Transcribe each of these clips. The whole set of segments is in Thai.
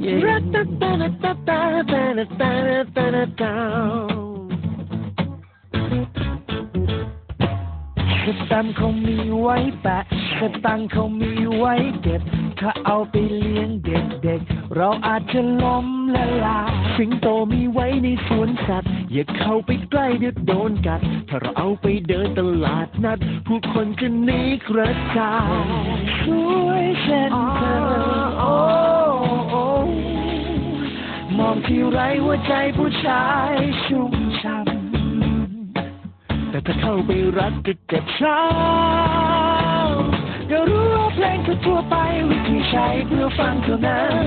Yeah. สตัมป์เขามีไว้แปะสตังเขามีไว้เก็บ ถ้าเอาไปเลี้ยงเด็กๆ เราอาจจะล้มละลายสิงโตมีไว้ในสวนสัตว์ อย่าเข้าไปใกล้เดี๋ยวโดนกัด ถ้าเราเอาไปเดินตลาดนัด ผู้คนจะหนีกระจายสวยเช่นเธอโอ้โอ้มองที่ไรหัวใจผู้ชายชุ่มช่ำ แต่ถ้าเข้าไปรักก็เจ็บช้ำก็รู้ว่าเพลงทั่วไปวิธีใช้เพื่อฟังเท่านั้น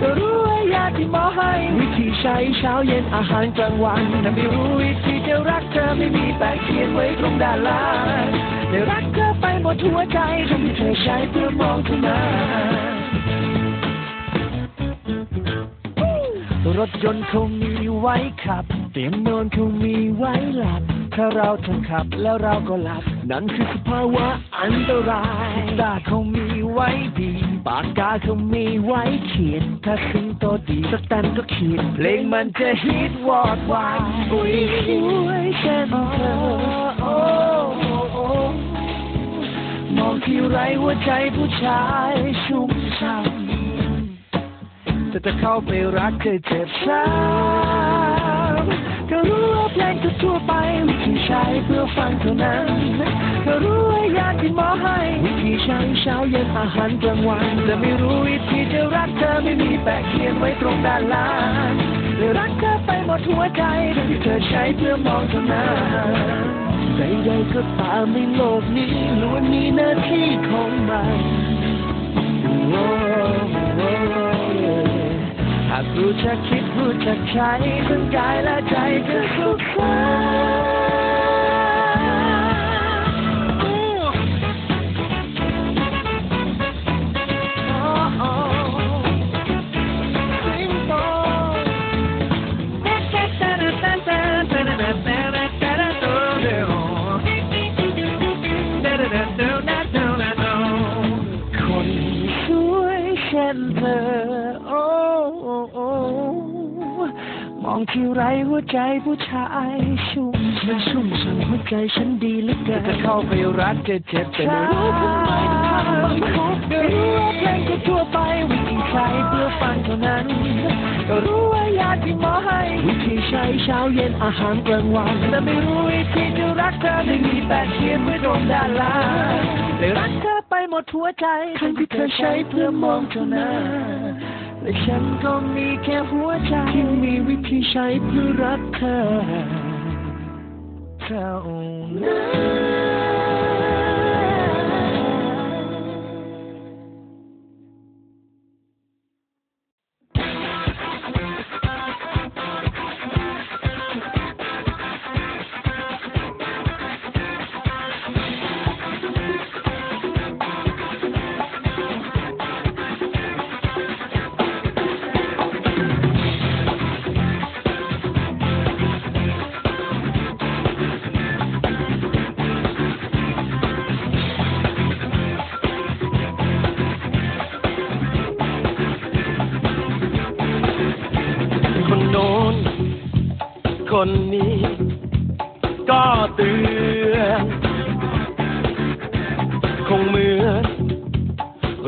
ก็รู้ว่ายาที่หมอให้วิธีใช้เช้าเย็นอาหารกลางวันแต่ไม่รู้วิธีจะรักเธอไม่มีแปะเขียนไว้ตรงด้านล่างได้รักเธอไปหมดหัวใจทั้งที่เธอใช้เพื่อมองเท่านั้นรถยนต์เขามีไว้ขับ เตียงนอนเขามีไว้หลับ ถ้าเราทั้งขับแล้วเราก็หลับ นั่นคือสภาวะอันตรายตาเขามีไว้ดี ปากกาเขามีไว้เขียน ถ้าสิงโตดีสแตนก็เขียน เพลงมันจะฮิตวอดวายอุ้ยสวยเช่นเธอโอ้โอ้มองที่ไรหัวใจผู้ชายชุ่มช่ำแต่จะเข้าไปรักเธอเจ็บช้ำ ก็รู้ว่าเพลงทั่วไปวิธีใช้เพื่อฟังเท่านั้นก็รู้ว่ายาที่หมอให้วิธีใช้เช้าเย็นอาหารกลางวันแต่ไม่รู้วิธีจะรักเธอไม่มีแปะเขียนไว้ตรงด้านล่างเลยรักเธอไปหมดหัวใจที่เธอใช้เพื่อมองเท่านั้นใดๆก็ตามในโลกนี้ล้วนมีหน้าที่ของมันากรู้จักคิดรู้จักใช้ทั้งกายและใจก็สุขสันต์ หัวใจผู้ชายชุ่มมันชุ่มฉันหัวใจฉันดีเหลือเกินจะเข้าไปรักจะเจ็บแต่ไม่รู้ทำไมทำบังคับก็รู้ว่าเพลงทั่วไปวิธีใช้เพื่อฟังเท่านั้นก็รู้ว่ายาที่หมอให้วิธีใช้เช้าเย็นอาหารกลางวันแต่ไม่รู้วิธีจะรักเธอไม่มีแปะเขียนไว้ตรงด้านล่างเลยรักเธอไปหมดหัวใจทั้งที่เธอใช้เพื่อมองเท่านั้น แต่ฉันก็มีแค่หัวใจที่มีวิธีใช้เพื่อรักเธอเท่านั้น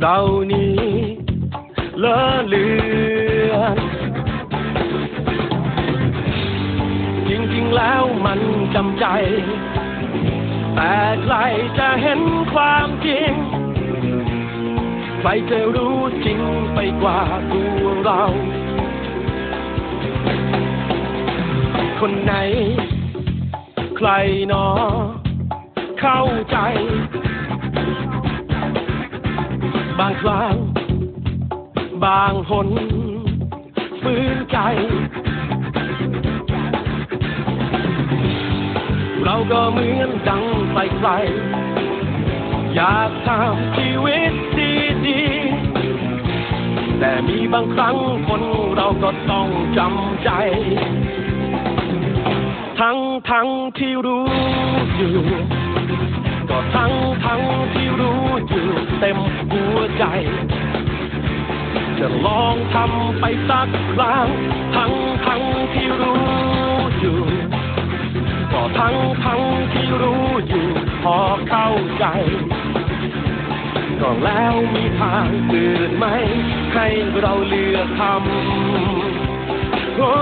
เรานี้เลอะเลือนจริงๆแล้วมันจำใจ แต่ใครจะเห็นความจริง ใครจะรู้จริงไปกว่าตัวเรา คนไหน ใครนอ เข้าใจ บางครั้ง บางหนฝืนใจ เราก็เหมือนดังไฟไฟอยากทำชีวิตดีๆแต่มีบางครั้งคนเราก็ต้องจำใจ ทั้งทั้งที่รู้อยู่ ก็ทั้งทั้งที่รู้อยู่เต็มหัวใจ จะลองทำไปสักครั้ง ทั้งทั้งที่รู้อยู่ ก็ทั้งทั้งที่รู้อยู่พอเข้าใจก็แล้วมีทางอื่นไหม ให้เราเลือกทำโอ้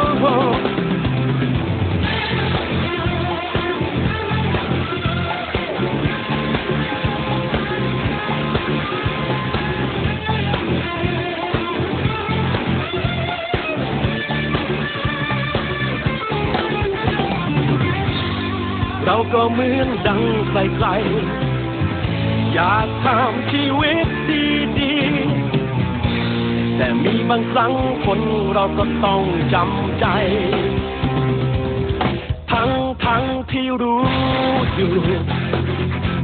เราก็เหมือนดังไกลๆอยากทำชีวิตดีๆ แต่มีบางครั้งคนเราก็ต้องจำใจ ทั้งทั้งที่รู้อยู่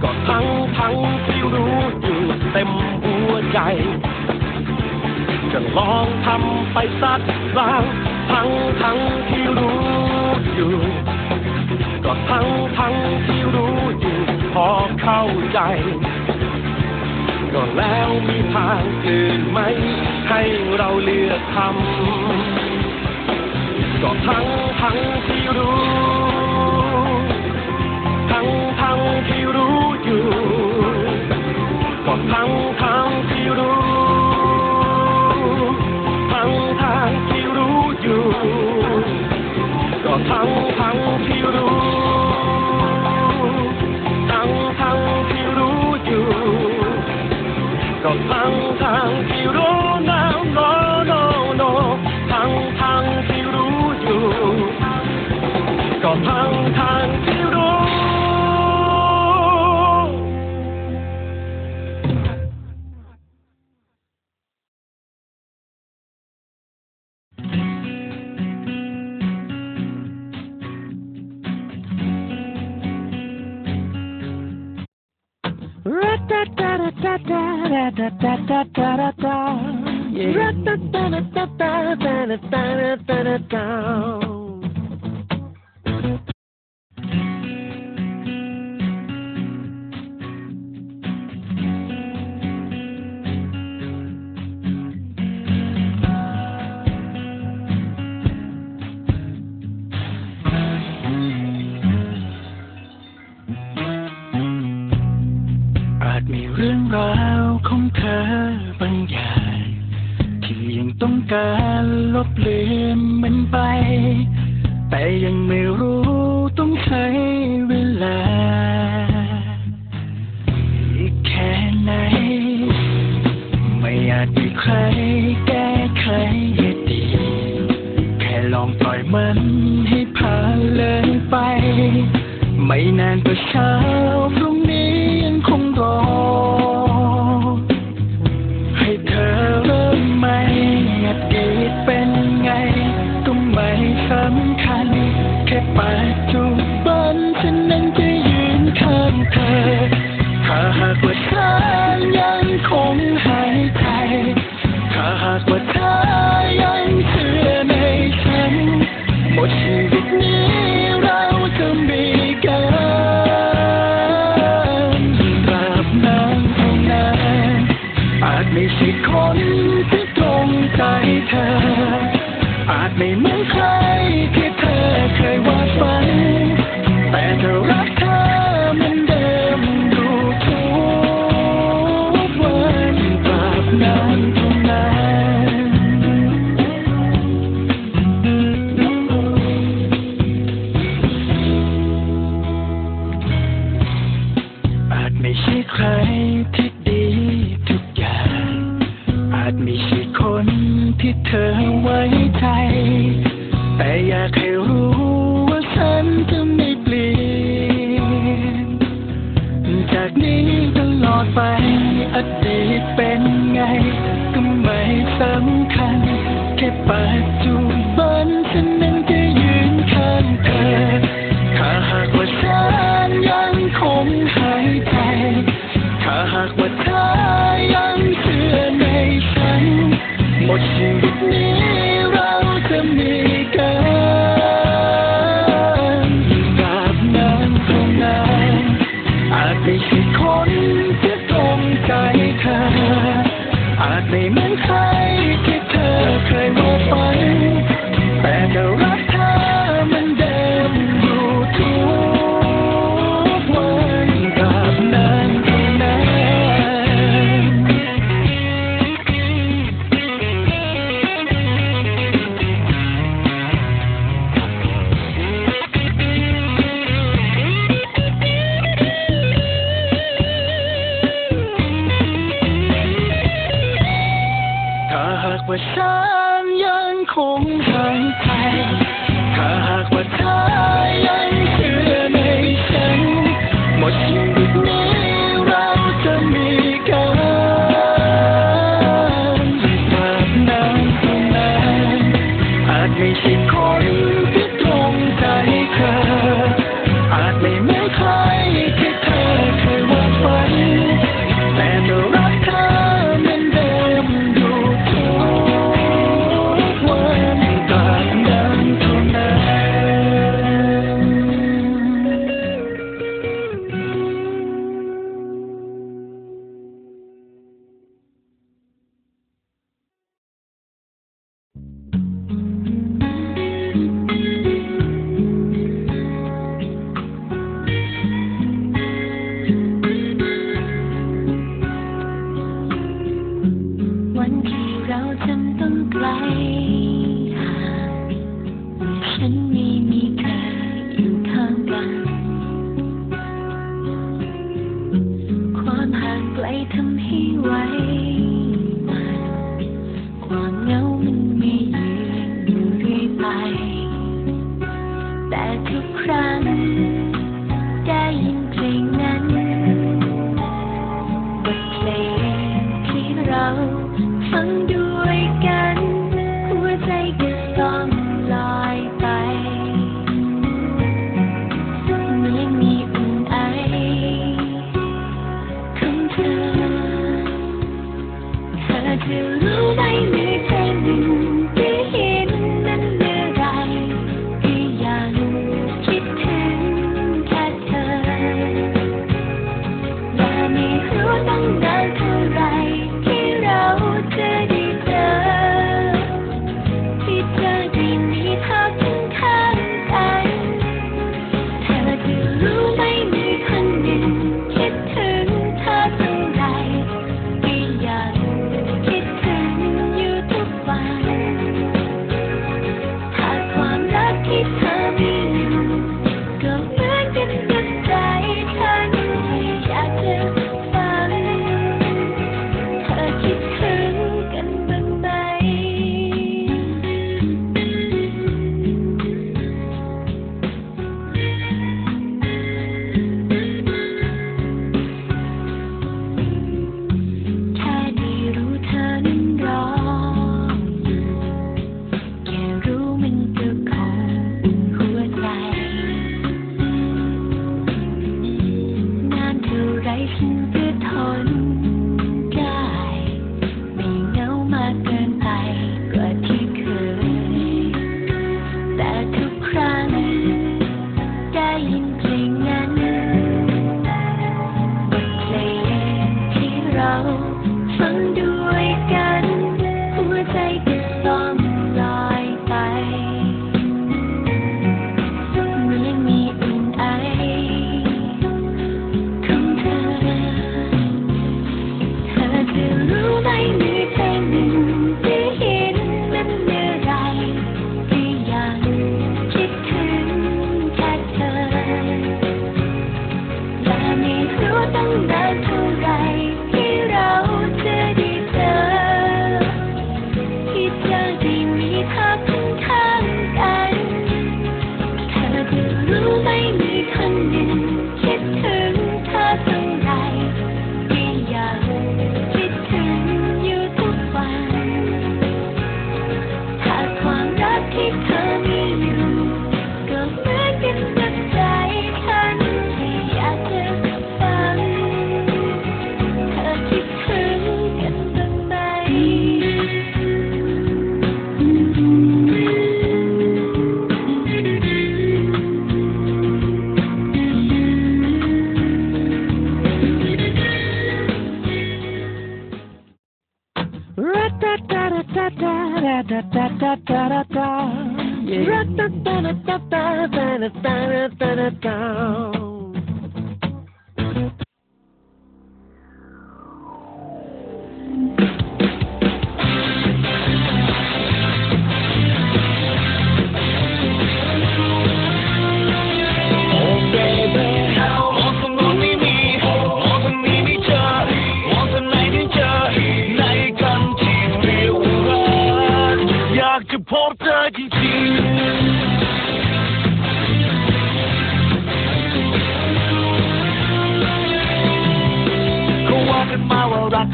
ก็ทั้งทั้งที่รู้อยู่เต็มหัวใจ จะลองทำไปสักครั้งทั้งทั้งที่รู้อยู่ ก็ทั้งทั้งที่รู้อยู่พอเข้าใจ ก็แล้วมีทางอื่นไหม ให้เราเลือกทำก็ทั้งทั้งที่รู้ ทั้งทั้งที่รู้ อา การลบเลือนมันไป แต่ยังไม่รู้ต้องใช้เวลา อีกแค่ไหน ไม่อาจมีใครแก้ไขให้ดี แค่ลองปล่อยมันให้ผ่านเลยไป ไม่นานก็เช้าพรุ่งนี้ยัง 我太阳却没升，我心里。 ฉันยังคงหายใจถ้าหากว่าเธอ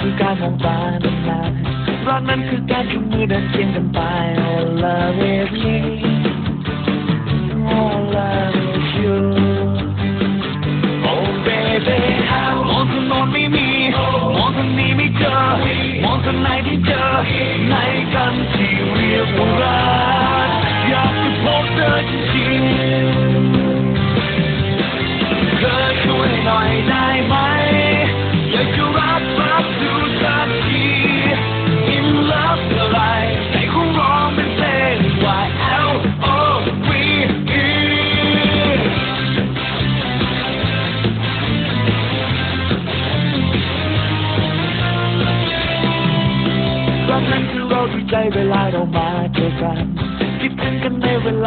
คือการมองตานั้นนั้นรักนั้นคือการจูงมือเดินเคียงกันไป All love is you All love is you Oh baby how มองถนนไม่มีมองทางนี้ไม่เจอมองทางไหนที่เจอในกันที่เรียกว่ารักอยากจะพบเธอจริงๆเธอช่วยหน่อยได้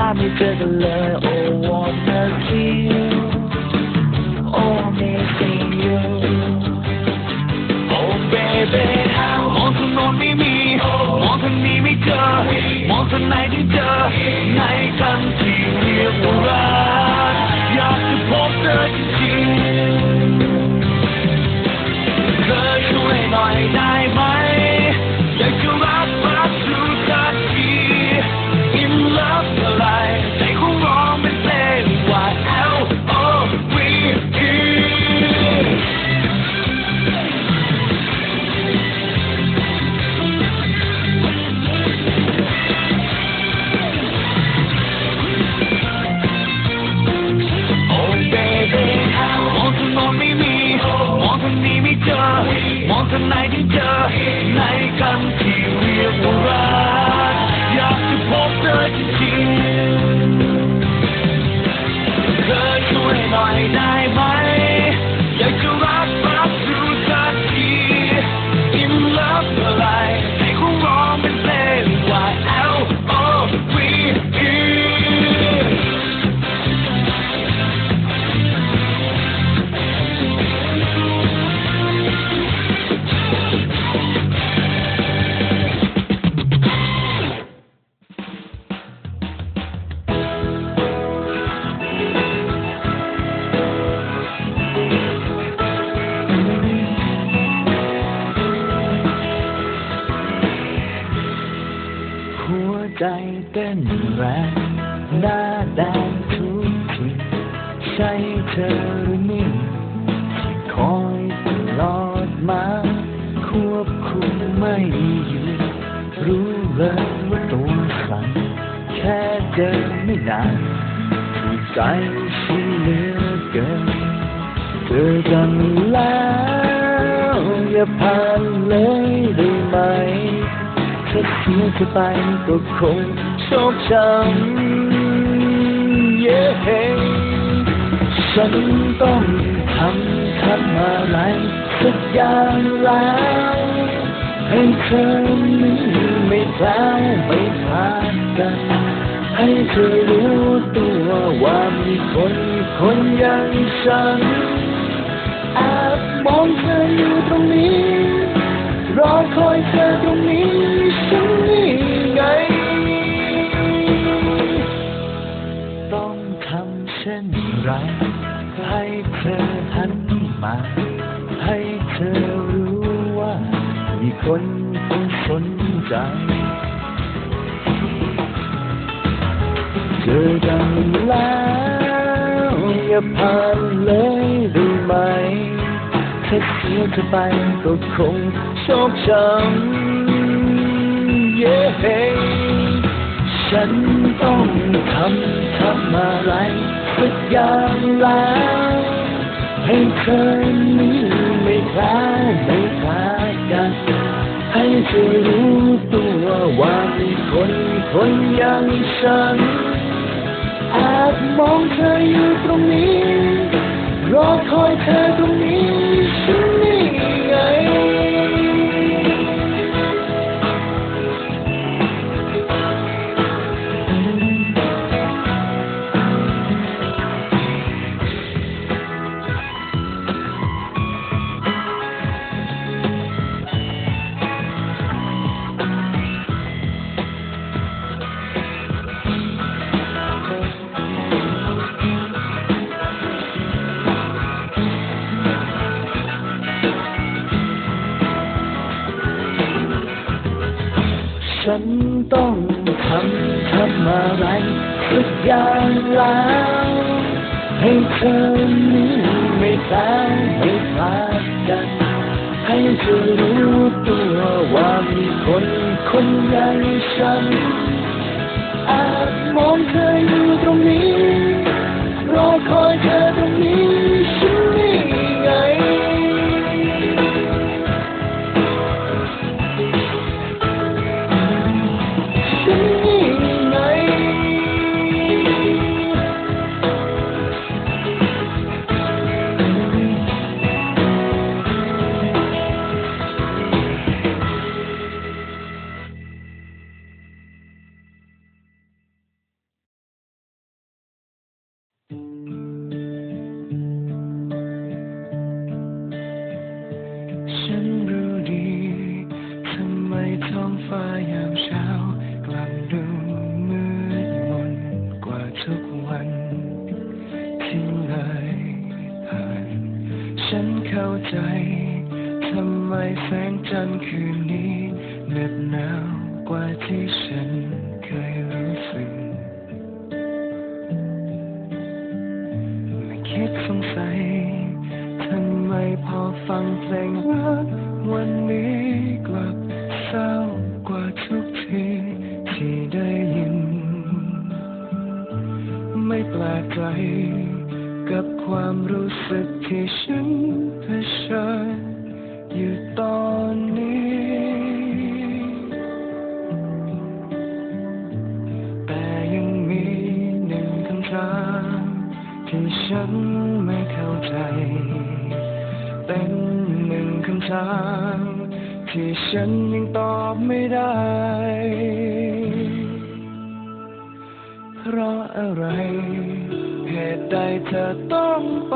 Drive me to the light or oh, เสียเธอไปก็คงโชคช้ำเย้ฉันต้องทำทำอะไรสักอย่างแล้วให้เธอไม่ไม่แพ้ไม่พลาดกันให้เธอรู้ตัวว่ามีคนคนอย่างฉันแอบมองเธออยู่ตรงนี้ รอคอยเธอตรงนี้ฉันนี่ไง ต้องทำเช่นไร ให้เธอหันมา ให้เธอรู้ว่า มีคนคนสนใจเจอกันแล้ว อย่าผ่านเลยได้ไหม ถ้าเสียเธอไปก็คงชอกช้ำเย้ฉันต้องทำทำอะไรสักอย่างแล้วให้เธอนี้ไม่คล้ายไม่คล้ายกันให้เธอรู้ตัวว่ามีคนคนอย่างฉันแอบมองเธออยู่ตรงนี้ รอคอยเธอตรงนี้ ที่ฉันเคยรู้สึกไม่คิดสงสัยทำไมพอฟังเพลง เหตุใดเธอต้องไป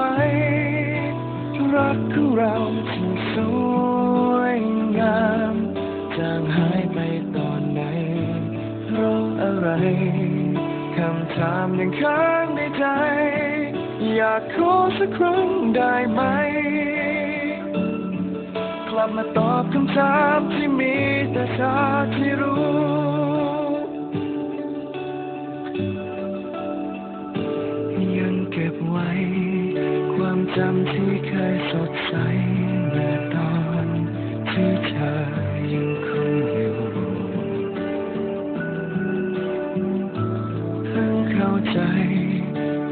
รักของเราที่สวยงามจางหายไปตอนไหนเพราะอะไรคำถามยังค้างในใจ อยากขอสักครั้งได้ไหม กลับมาตอบคำถามที่มีแต่เธอที่รู้ จำที่เคยสดใสเมื่อตอนที่เธอยังคงอยู่เพิ่งเข้าใจ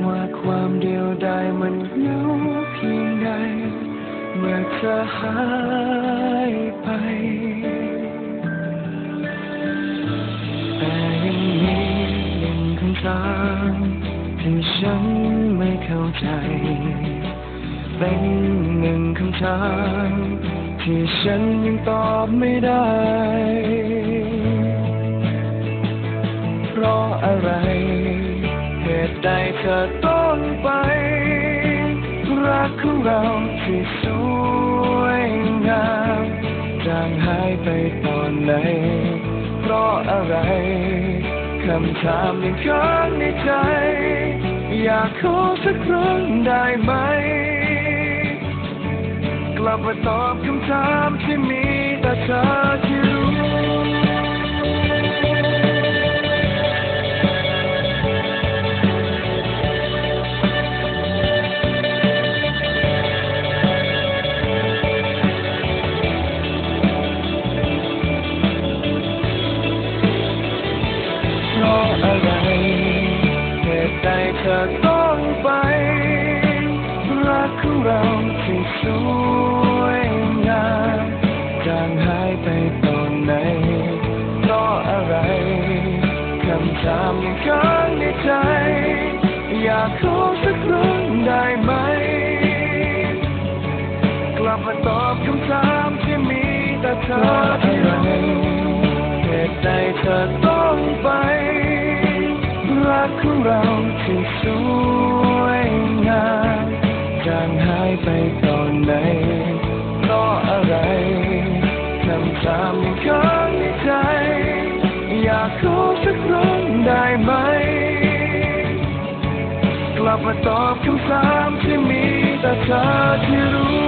ว่าความเดียวดายมันเหงาเพียงใด เมื่อเธอหายไปแต่ยังมีหนึ่งคำถามที่ฉันไม่เข้าใจ เป็นหนึ่งคำถามที่ฉันยังตอบไม่ได้ เพราะอะไร เหตุใดเธอต้องไป รักของเราที่สวยงามจางหายไปตอนไหน เพราะอะไรคำถามยังค้างในใจ อยากขอสักครั้งได้ไหม กลับมาตอบคำถามที่มีแต่เธอ แต่เธอที่รู้เหตุใดเธอต้องไป รักของเราที่สวยงามจางหายไปตอนไหนเพราะอะไรคำถามยังค้างในใจ อยากขอสักครั้งได้ไหม กลับมาตอบคำถามที่มีแต่เธอที่รู้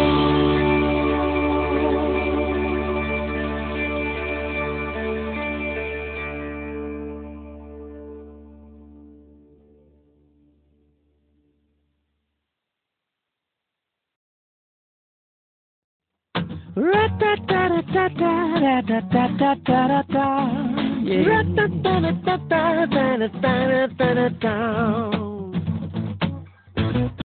da da da da da da da da. Yeah.